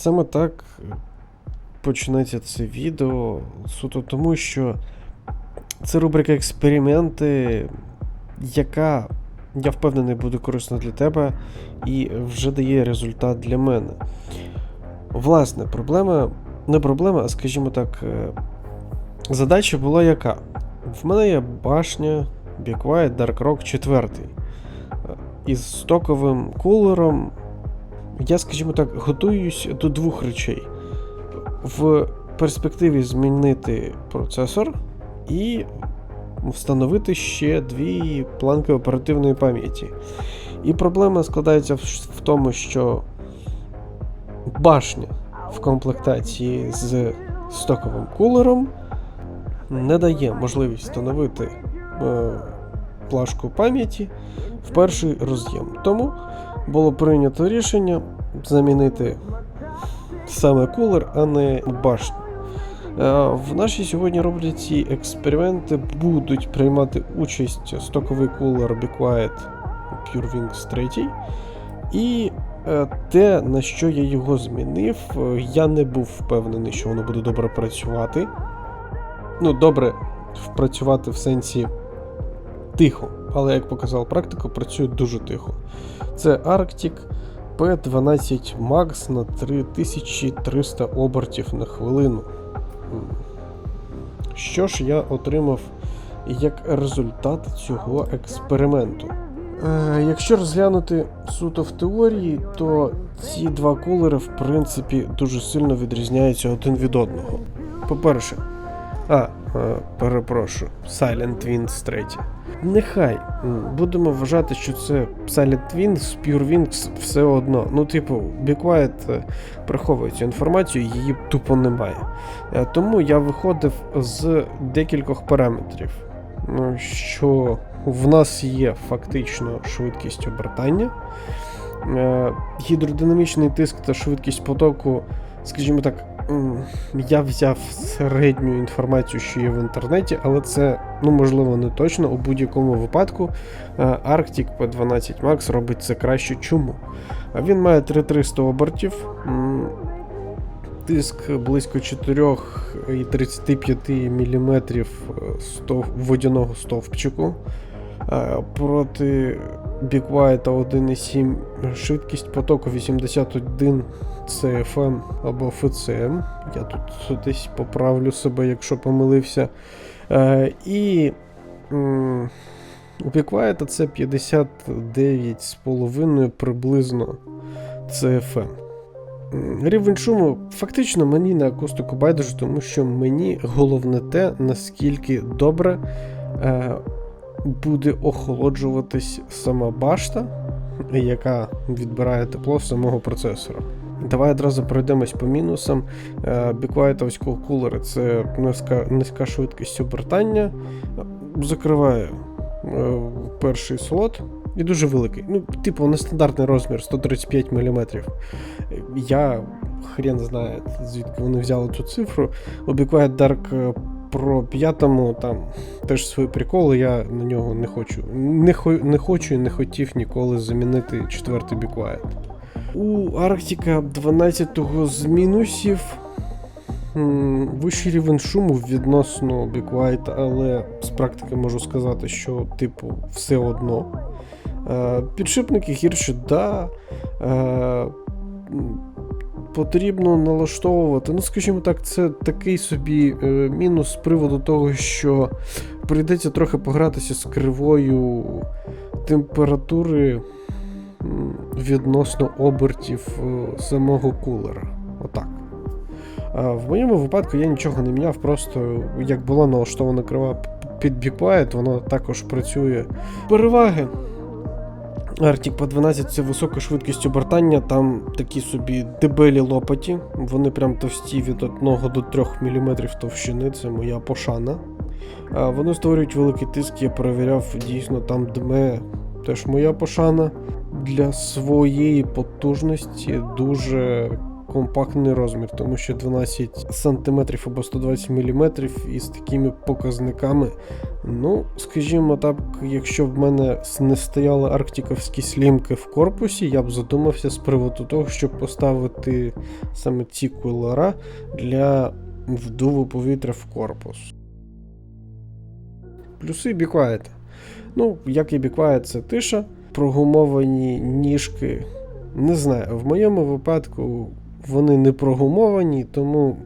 Саме так починається це відео суто тому, що це рубрика експерименти, яка, я впевнений, буде корисна для тебе і вже дає результат для мене. Власне, проблема, не проблема, а скажімо так, е, задача була яка? В мене є башня Be Quiet Dark Rock 4. Із стоковим кулером я, скажімо так, готуюсь до двох речей. В перспективі змінити процесор і встановити ще дві планки оперативної пам'яті. І проблема складається в, тому, що башня в комплектації з стоковим кулером не дає можливість встановити е, плашку пам'яті в перший роз'єм. Тому було прийнято рішення замінити саме кулер, а не башню. Е, В нашій сьогодні робляці експерименти будуть приймати участь стоковий кулер Be Quiet Pure Wings 3. І е, те, на що я його змінив, я не був впевнений, що воно буде добре працювати. Ну, добре працювати в сенсі тихо, але як показала практика, працює дуже тихо. Це Arctic P12 Max на 3300 обертів на хвилину. Що ж я отримав як результат цього експерименту? Е, якщо розглянути суто в теорії, то ці два кулери, в принципі, дуже сильно відрізняються один від одного. По-перше, а, перепрошую, Silent Winds 3. Нехай будемо вважати, що це Silent Wings, Pure Wings все одно. Ну, типу, Be Quiet е, приховує цю інформацію, її тупо немає. Е, Тому я виходив з декількох параметрів, ну, що в нас є фактично швидкість обертання, е, гідродинамічний тиск та швидкість потоку, скажімо так, я взяв середню інформацію, що є в інтернеті, але це ну, можливо не точно. У будь-якому випадку е, Arctic P12 Max робить це краще. Чому? Він має 3300 обертів. Тиск близько 4,35 мм стов, водяного стовпчику. Е, Проти Quiet 1,7 швидкість потоку 81 CFM або FCM. Я тут десь поправлю себе, якщо помилився. Е, І м, у Quiet це 59,5 приблизно CFM. Рівень шуму фактично мені на акустику байдуже, тому що мені головне те, наскільки добре е, буде охолоджуватись сама башта, яка відбирає тепло самого процесора. Давай одразу пройдемось по мінусам. Е, Біквайтовського кулера це низька, низька швидкість обертання, закриває е, перший слот і дуже великий. Ну, типу, нестандартний розмір 135 мм. Я хрен знає, звідки вони взяли цю цифру. У Dark Pro 5 там теж свої приколи, я на нього не хочу. Не, хо, не хочу і не хотів ніколи замінити четвертий Quiet. У Арктика 12-го з мінусів. Вищий рівень шуму відносно Quiet, але з практики можу сказати, що, типу, все одно. Е, Підшипники гірші, да. Потрібно налаштовувати. Ну, скажімо так, це такий собі е, мінус з приводу того, що прийдеться трохи погратися з кривою температури відносно обертів е, самого кулера. Отак. В моєму випадку я нічого не міняв, просто як була налаштована крива під Quiet, воно також працює. Переваги. Arctic по 12 це висока швидкість обертання, там такі собі дебелі лопаті, вони прям товсті від 1 до 3 мм товщини, це моя пошана. Вони створюють великий тиск, я перевіряв, дійсно там дме теж моя пошана. Для своєї потужності дуже компактний розмір, тому що 12 см або 120 мм із такими показниками. Ну, скажімо так, якщо б в мене не стояли арктиковські слімки в корпусі, я б задумався з приводу того, щоб поставити саме ці кулера для вдуву повітря в корпус. Плюси Be Ну, як і Quiet, це тиша, прогумовані ніжки. Не знаю, в моєму випадку вони не прогумовані, тому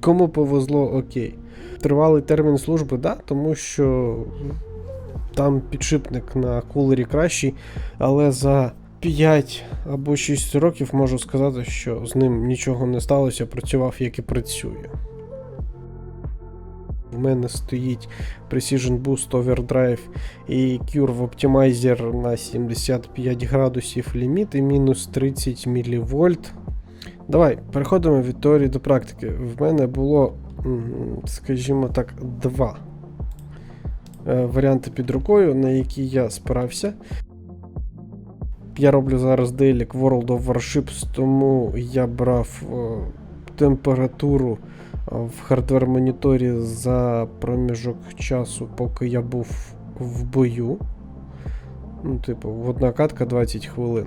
кому повезло, окей. Тривалий термін служби, да, тому що там підшипник на кулері кращий, але за 5 або 6 років можу сказати, що з ним нічого не сталося, працював як і працює. В мене стоїть Precision Boost Overdrive і Curve Optimizer на 75 градусів ліміт і мінус 30 мВ. Давай, переходимо від теорії до практики. В мене було, скажімо так, два е, варіанти під рукою, на які я спирався. Я роблю зараз дейлік World of Warships, тому я брав е, температуру е, в хардвер моніторі за проміжок часу, поки я був в бою. Ну, типу, одна катка 20 хвилин.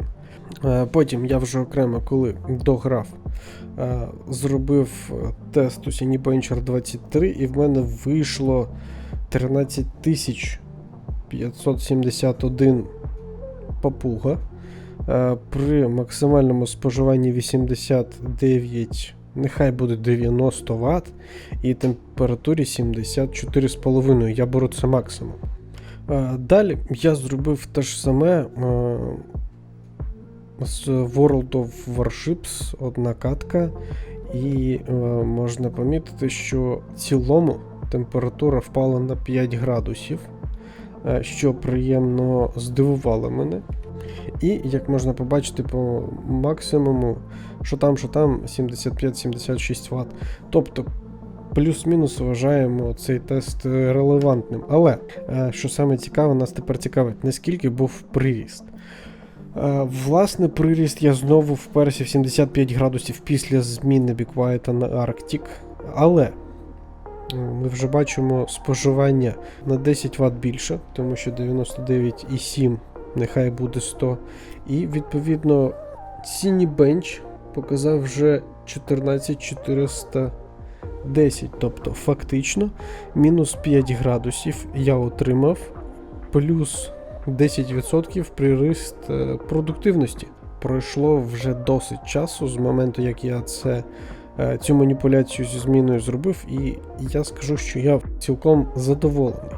Е, Потім я вже окремо, коли дограв, е, зробив тест у Cinebencher 23, і в мене вийшло 13571 папуга. Е, При максимальному споживанні 89, нехай буде 90 Вт, і температурі 74,5. Я беру це максимум. Далі я зробив те ж саме з World of Warships, одна катка, і е, можна помітити, що в цілому температура впала на 5 градусів, е, що приємно здивувало мене. І як можна побачити по максимуму, що там, що там 75-76 Вт. Тобто плюс-мінус вважаємо цей тест релевантним. Але е, що саме цікаве, нас тепер цікавить, наскільки був приріст. Е, Власне, приріст я знову вперся в 75 градусів після зміни біквайта на Arctic. Але е, ми вже бачимо споживання на 10 Вт більше, тому що 99,7 нехай буде 100. І відповідно Cinebench показав вже 14410. Тобто, фактично, мінус 5 градусів я отримав, плюс 10% приріст е, продуктивності. Пройшло вже досить часу з моменту, як я це, е, цю маніпуляцію зі зміною зробив, і я скажу, що я цілком задоволений.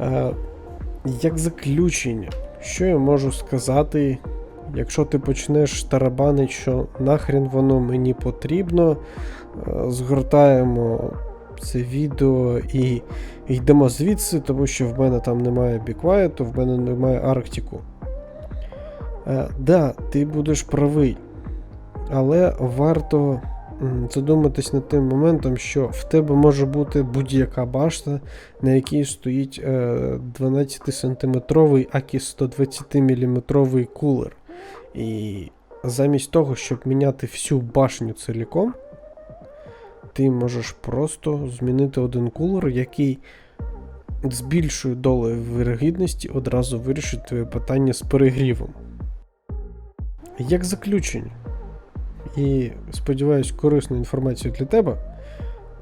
Е, Як заключення, що я можу сказати, якщо ти почнеш тарабанити, що нахрен воно мені потрібно, згортаємо це відео і йдемо звідси, тому що в мене там немає біквайту, в мене немає Арктику. Е, да, ти будеш правий, але варто задуматись над тим моментом, що в тебе може бути будь-яка башта, на якій стоїть е, 12-сантиметровий, акі 120 мм кулер. І замість того, щоб міняти всю башню ціліком, ти можеш просто змінити один кулер, який з більшою долею вирогідності одразу вирішить твоє питання з перегрівом. Як заключення, і сподіваюсь, корисну інформацію для тебе.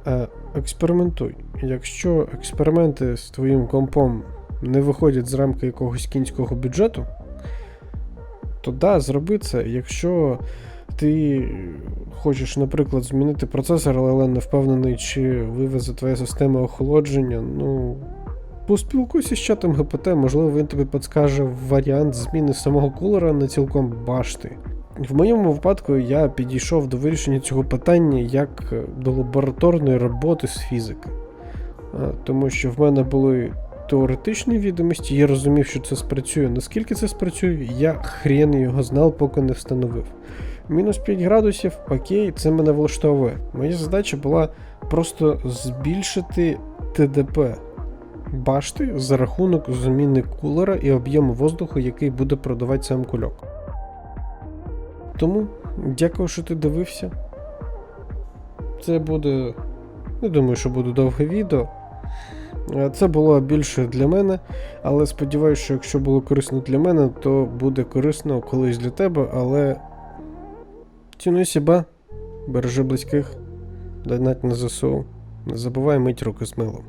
е, Експериментуй. Якщо експерименти з твоїм компом не виходять з рамки якогось кінського бюджету, то да, зроби це. Якщо ти хочеш, наприклад, змінити процесор, але не впевнений, чи вивезе твоя система охолодження, ну. Поспілкуйся з чатом ГПТ, можливо, він тобі підскаже варіант зміни самого кулера на цілком башти. В моєму випадку я підійшов до вирішення цього питання як до лабораторної роботи з фізики. Тому що в мене були теоретичні відомості, я розумів, що це спрацює. Наскільки це спрацює, я хрен його знав, поки не встановив. Мінус 5 градусів, окей, це мене влаштовує. Моя задача була просто збільшити ТДП башти за рахунок зміни кулера і об'єму воздуху, який буде продавати сам кульок. Тому дякую, що ти дивився. Це буде. Не думаю, що буде довге відео. Е, це було більше для мене, але сподіваюся, що якщо було корисно для мене, то буде корисно колись для тебе. але Цінуй себе, бережи близьких, донать на ЗСУ, не забувай мить руки з милом.